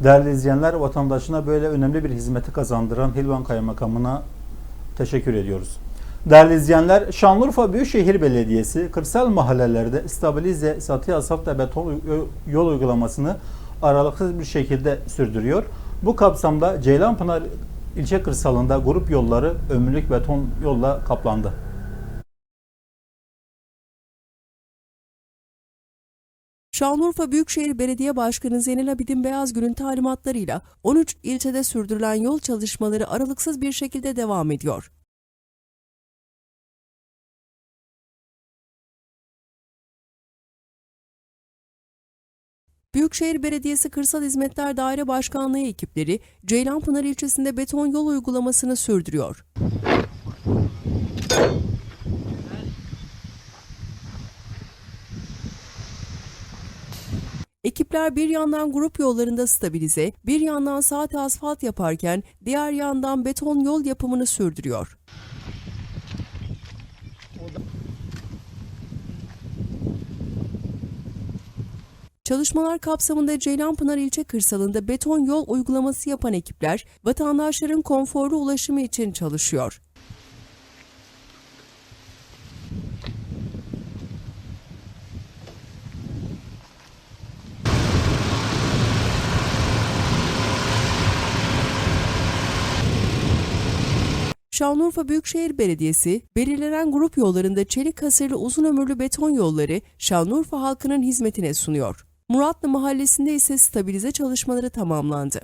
Değerli izleyenler, vatandaşına böyle önemli bir hizmeti kazandıran Hilvan Kaymakamı'na teşekkür ediyoruz. Değerli izleyenler, Şanlıurfa Büyükşehir Belediyesi kırsal mahallelerde stabilize, satı asfalt beton yol uygulamasını aralıksız bir şekilde sürdürüyor. Bu kapsamda Ceylanpınar ilçe kırsalında grup yolları ömürlük beton yolla kaplandı. Şanlıurfa Büyükşehir Belediye Başkanı Zeynel Abidin Beyazgül'ün talimatlarıyla 13 ilçede sürdürülen yol çalışmaları aralıksız bir şekilde devam ediyor. Büyükşehir Belediyesi Kırsal Hizmetler Daire Başkanlığı ekipleri Ceylanpınar ilçesinde beton yol uygulamasını sürdürüyor. Ekipler bir yandan grup yollarında stabilize, bir yandan saat asfalt yaparken diğer yandan beton yol yapımını sürdürüyor. Çalışmalar kapsamında Ceylanpınar ilçe kırsalında beton yol uygulaması yapan ekipler vatandaşların konforlu ulaşımı için çalışıyor. Şanlıurfa Büyükşehir Belediyesi, belirlenen grup yollarında çelik hasırlı uzun ömürlü beton yolları Şanlıurfa halkının hizmetine sunuyor. Muratlı Mahallesi'nde ise stabilize çalışmaları tamamlandı.